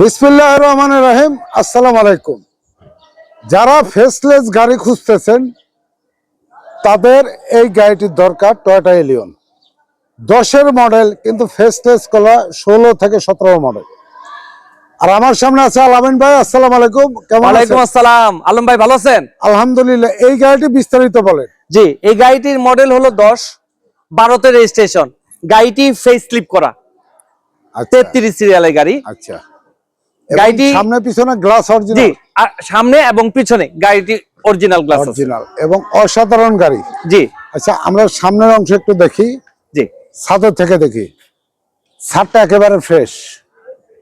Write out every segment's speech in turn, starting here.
বিসমিল্লাহ রহমান রাহিম। আসসালামু আলাইকুম। যারা ফেসলেস গাড়ি খুঁজতেছেন তাদের এই গাড়িটির দরকার টয়টা এলিয়ন দশের মডেল কিন্তু ফেসলেস কলা ষোলো থেকে সতেরো মডেল আর আমার সামনে আছে আলামিন ভাই আসসালাম আলাইকুম। কেমন আলাইকুম আসসালাম। আলম ভাই ভালো আছেন? আলহামদুলিল্লাহ এই গাড়িটি বিস্তারিত বলেন। জি এই গাড়িটির মডেল হলো দশ বারোতে রেজিস্ট্রেশন গাড়িটি ফেস স্লিপ করা। আচ্ছা। তেত্রিশ সিরিয়ালের গাড়ি। আচ্ছা। গাড়িটি- সামনে পিছনে গ্লাস অরিজিনাল সামনে এবং পিছনে গাড়িটি অরিজিনাল গ্লাস অরিজিনাল এবং অসাধারণ গাড়ি। জি। আচ্ছা আমরা সামনের অংশ একটু দেখি। জি। ছাদের থেকে দেখি। ছাদটা একেবারে ফ্রেশ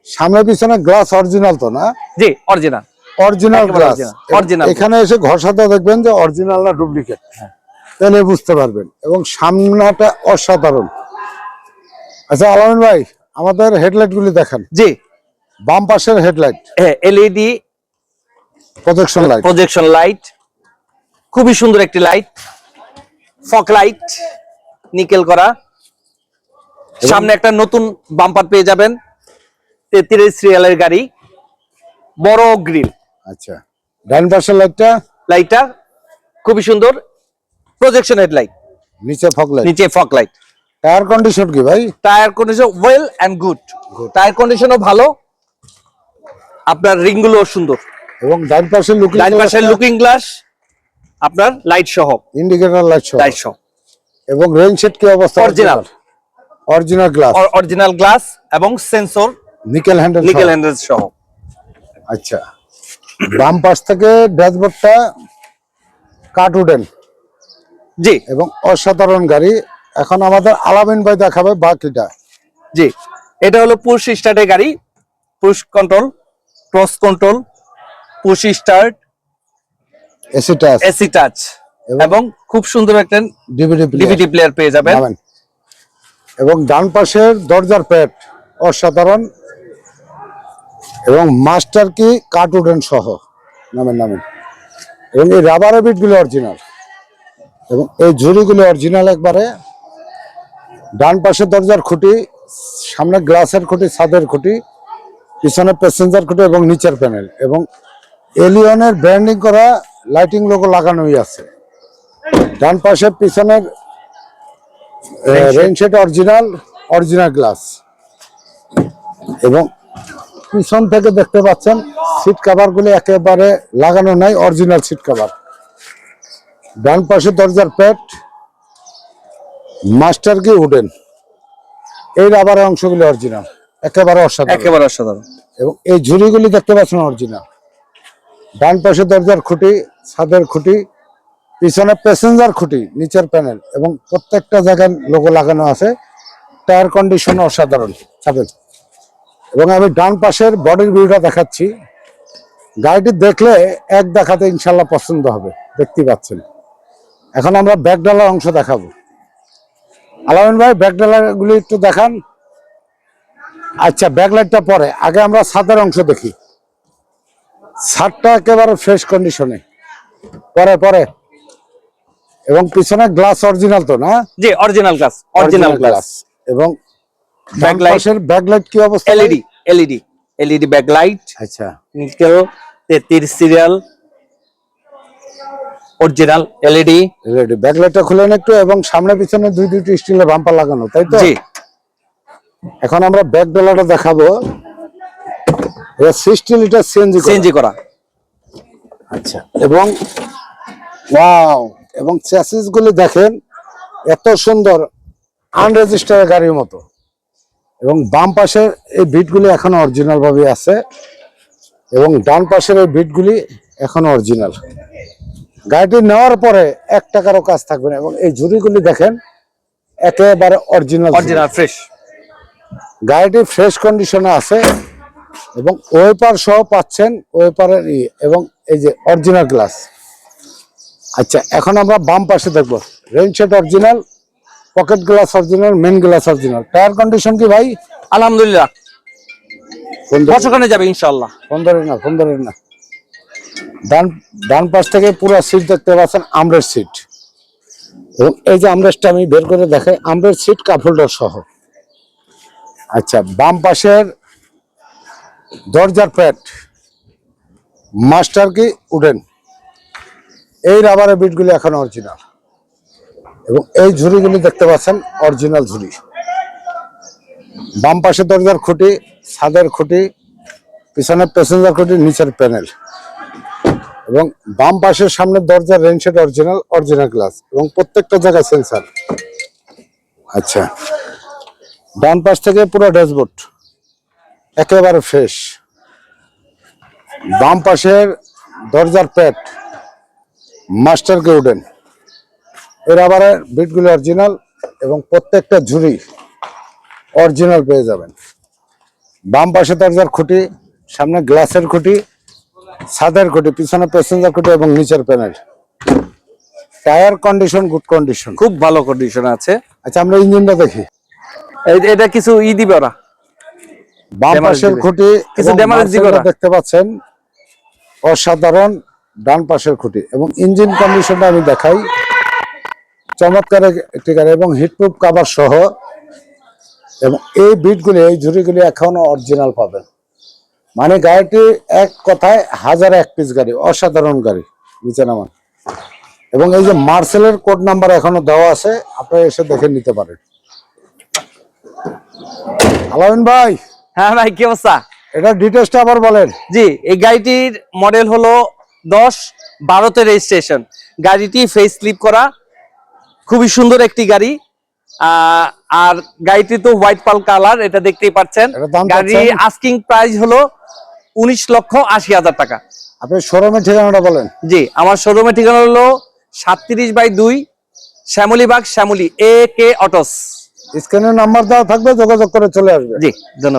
সামনে পিছনে গ্লাস অরিজিনাল তো না? জি অরিজিনাল অরিজিনাল গ্লাস original। এখানে এসে ঘষাতে দেখবেন যে অরিজিনাল না ডুপ্লিকেট তাহলে বুঝতে পারবেন। এবং সামনাটা অসাধারণ। আচ্ছা আলামিন ভাই আমাদের হেডলাইট গুলি দেখেন। জি। বাম পাশের headlight. LED projection light projection light খুবই সুন্দর একটি লাইট ফক লাইট নিকেল করা। সামনে একটা নতুন বাম্পার পেয়ে যাবেন তেত্রিশ সিরিয়ালের গাড়ি বড় গ্রিল আচ্ছা ডান পাশের লাইটটা লাইটটা খুবই সুন্দর প্রজেকশন হেডলাইট নিচে ফক লাইট নিচে ফক লাইট টায়ার কন্ডিশন কি ভাই? Tyre condition well and good tyre কন্ডিশনও ভালো আপনার রিংগুলো সুন্দর। এবং ডান পাশের লুকিং ডান পাশের লুকিং গ্লাস আপনার লাইট সহ। ইন্ডিকেটর লাইট সহ। লাইট সহ। এবং রেইন শেড কি অবস্থা? Original. Original glass original glass এবং sensor nickel handle nickel handle সহ। আচ্ছা। বাম পাশ থেকে ড্যাশবোর্ডটা কাট উডেন। জি। এবং অসাধারণ গাড়ি। এখন আমাদের আলামিন ভাই দেখাবে বাকিটা। জি। এটা হলো পুশ স্টার্টের গাড়ি push control cruise control push start AC touch. AC touch এবং- খুব সুন্দর একটা ডিভিডি ডিভিডি প্লেয়ার পেয়ে যাবেন। এবং ডান পাশের দরজার প্যাড অসাধারণ। এবং মাস্টার কি কাট উডেন সহ। নামেন নামেন। এবং এই রাবারের বিটগুলো অরিজিনাল। এবং এই ঝুড়িগুলো অরিজিনাল একবারে। ডান পাশে দরজার খুঁটি সামনে গ্লাসের খুঁটি ছাদের খুঁটি। পিছনে প্যাসেঞ্জার খুঁটি এবং নিচের প্যানেল এবং এলিয়নের ব্র্যান্ডিং করা লাইটিং লোগো লাগানোই আছে। ডান পাশে পিছনের রেনশেড অরিজিনাল অরিজিনাল গ্লাস এবং পিছন থেকে দেখতে পাচ্ছেন সিট কাভার গুলি একেবারে লাগানো নাই অরিজিনাল সিট কাভার ডান পাশে দরজার প্যাট মাস্টার কি উডেন এই রাবারের অংশগুলি অরিজিনাল একেবারে অসাধারণ। একেবারে অসাধারণ। এবং এই ঝুড়িগুলি দেখতে পাচ্ছেন অরিজিনাল ডান পাশে দরজার খুঁটি ছাদের খুঁটি পিছনে প্যাসেঞ্জার খুঁটি নিচের প্যানেল এবং প্রত্যেকটা জায়গায় লোগো লাগানো আছে। টায়ার কন্ডিশন অসাধারণ ছাদের। এবং আমি ডান পাশের বডির ভিউটা দেখাচ্ছি। গাড়িটি দেখলে এক দেখাতে ইনশাল্লাহ পছন্দ হবে দেখতে পাচ্ছেন। এখন আমরা ব্যাকডালার অংশ দেখাবো। আলামিন ভাই ব্যাকডালার গুলি একটু দেখান। আচ্ছা ব্যাকলাইটটা পরে। আগে আমরা ছাদের অংশ দেখি। ছাদটা একেবারে ফ্রেশ কন্ডিশনে পরে পরে। এবং পিছনে গ্লাস অরিজিনাল তো না? জি অরিজিনাল গ্লাস অরিজিনাল গ্লাস এবং. ব্যাকলাইটের ব্যাকলাইট কি অবস্থা? এলইডি এলইডি এলইডি ব্যাকলাইট আচ্ছা। নিকেল তেত্রিশ সিরিয়াল অরিজিনাল এলইডি রেডি ব্যাকলাইটটা খুলেন একটু এবং সামনে পিছনে দুই দুইটি স্টিলের বাম্পার লাগানো তাই তো? জি। এখন আমরা ব্যাক ডলারটা দেখাবো। এটা সিক্সটি লিটার সিএনজি সিএনজি করা। আচ্ছা। এবং ওয়াও এবং গুলি দেখেন এত সুন্দর আনরেজিস্টার গাড়ির মতো। এবং বাম পাশের এই বিটগুলি এখন অরিজিনাল ভাবে আছে। এবং ডান পাশের এই বিটগুলি এখন অরিজিনাল গাড়িটি নেওয়ার পরে এক টাকারও কাজ থাকবে না। এবং এই ঝুড়িগুলি দেখেন একেবারে অরিজিনাল অরিজিনাল ফ্রেশ গাড়িটি ফ্রেশ কন্ডিশনে আছে এবং ওয়েপার সহ পাচ্ছেন ওয়েপারের ই এবং এই যে অরিজিনাল গ্লাস। আচ্ছা এখন আমরা বাম পাশে দেখব। Rain shade original pocket glass original main glass original. Tyre condition কি ভাই? আলহামদুলিল্লাহ। বছরখানে যাবে ইনশাল্লাহ ফোন না ফোন ধরে না। ডান ডান পাশ থেকে পুরো সিট দেখতে পাচ্ছেন আমরের সিট এবং এই যে আমরেসটা আমি বের করে দেখাই আমরের সিট কাপ হোল্ডার সহ। আচ্ছা বাম পাশের দরজার প্যাট মাস্টার কি উডেন। এই রাবারের বিটগুলি এখন অরিজিনাল এবং এই ঝুড়িগুলি দেখতে পাচ্ছেন অরিজিনাল ঝুড়ি। বাম পাশে দরজার খুঁটি, ছাদের খুঁটি পিছনে প্যাসেঞ্জার খুঁটি, নিচের প্যানেল এবং বাম পাশের সামনে দরজার রেনশেড অরিজিনাল অরিজিনাল গ্লাস এবং প্রত্যেকটা জায়গায় সেন্সার আচ্ছা ডান পাশ থেকে পুরো ড্যাশবোর্ড একেবারে ফ্রেশ বাম পাশের দরজার প্যাট মাস্টার গেউডেন এর আবার বিটগুলো অরিজিনাল এবং প্রত্যেকটা ঝুড়ি অরিজিনাল পেয়ে যাবেন। বাম পাশে দরজার খুঁটি সামনে গ্লাসের খুঁটি ছাদের খুঁটি পিছনে প্যাসেঞ্জার খুঁটি এবং নিচের panel tyre condition good condition খুব ভালো কন্ডিশন আছে। আচ্ছা আমরা ইঞ্জিনটা দেখি। এটা কিছু ই দিবে ওরা। বাম পাশের খুঁটি কিছু damage দিবে ওরা। দেখতে পাচ্ছেন অসাধারণ ডান পাশের খুঁটি এবং ইঞ্জিন কন্ডিশনটা আমি দেখাই। চমৎকার একটি গাড়ি এবং হিটপ্রুফ কাভার সহ। এবং এই বিটগুলি এই ঝুড়িগুলি এখনও অরিজিনাল পাবেন। মানে গাড়িটি এক কথায় হাজার এক পিস গাড়ি অসাধারণ গাড়ি নিচে নামান। এবং এই যে মার্সেলের কোড নাম্বার এখনও দেওয়া আছে আপনারা এসে দেখে নিতে পারেন। আলামিন ভাই। হ্যাঁ ভাই কি অবস্থা? এটা ডিটেলসটা আবার বলেন। জি এই গাড়িটির মডেল হলো দশ বারোতে রেজিস্ট্রেশন গাড়িটি ফেস স্লিপ করা খুবই সুন্দর একটি গাড়ি। আর গাড়িটি তো হোয়াইট পাল কালার এটা দেখতেই পাচ্ছেন। গাড়ি আস্কিং প্রাইস হলো উনিশ লক্ষ আশি হাজার টাকা। আপনি শোরুমের ঠিকানাটা বলেন। জি আমার শোরুমের ঠিকানা হলো সাতত্রিশ বাই দুই Shyamolibag Shyamoli A K autos স্ক্রিনের নাম্বার দেওয়া থাকবে যোগাযোগ করে চলে আসবে। জি ধন্যবাদ।